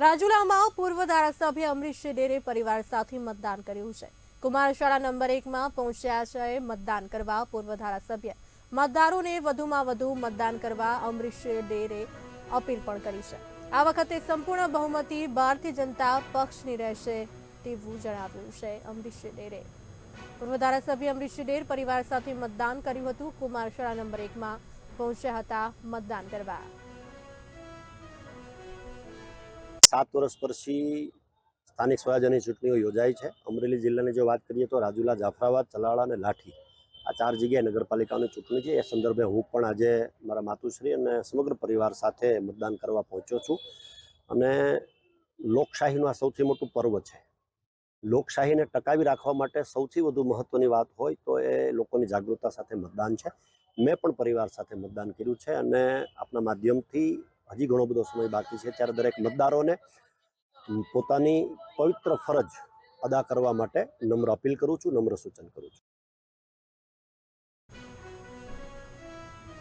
રાજુલામાં પૂર્વ ધારાસભ્ય અમરીશ ડેરે પરિવાર સાથે મતદાન કર્યું છે. કુમાર નંબર એકમાં પહોંચ્યા છે મતદાન કરવા પૂર્વ ધારાસભ્ય. મતદારોને વધુમાં વધુ મતદાન કરવા અમરીશ ડેરે અપીલ પણ કરી છે. આ વખતે સંપૂર્ણ બહુમતી ભારતીય જનતા પક્ષની રહેશે તેવું જણાવ્યું છે અમરીશ ડેરે પૂર્વ ધારાસભ્ય અમરીશ ડેર પરિવાર સાથે મતદાન કર્યું હતું. કુમાર શાળા નંબર એકમાં પહોંચ્યા હતા મતદાન કરવા. સાત વર્ષ પછી સ્થાનિક સ્વરાજ્યની ચૂંટણીઓ યોજાઈ છે. અમરેલી જિલ્લાની જો વાત કરીએ તો રાજુલા, જાફરાબાદ, ચલાળા અને લાઠી આ ચાર જગ્યાએ નગરપાલિકાની ચૂંટણી છે. એ સંદર્ભે હું પણ આજે મારા માતુશ્રી અને સમગ્ર પરિવાર સાથે મતદાન કરવા પહોંચ્યો છું. અને લોકશાહીનું આ સૌથી મોટું પર્વ છે. લોકશાહીને ટકાવી રાખવા માટે સૌથી વધુ મહત્વની વાત હોય તો એ લોકોની જાગૃતતા સાથે મતદાન છે. મેં પણ પરિવાર સાથે મતદાન કર્યું છે અને આપના માધ્યમથી હજી ઘણો બધો સમય બાકી છે. ત્યારે દરેક મતદારોને પોતાની પવિત્ર ફરજ અદા કરવા માટે નમ્ર અપીલ કરું છું, નમ્ર સૂચન કરું છું.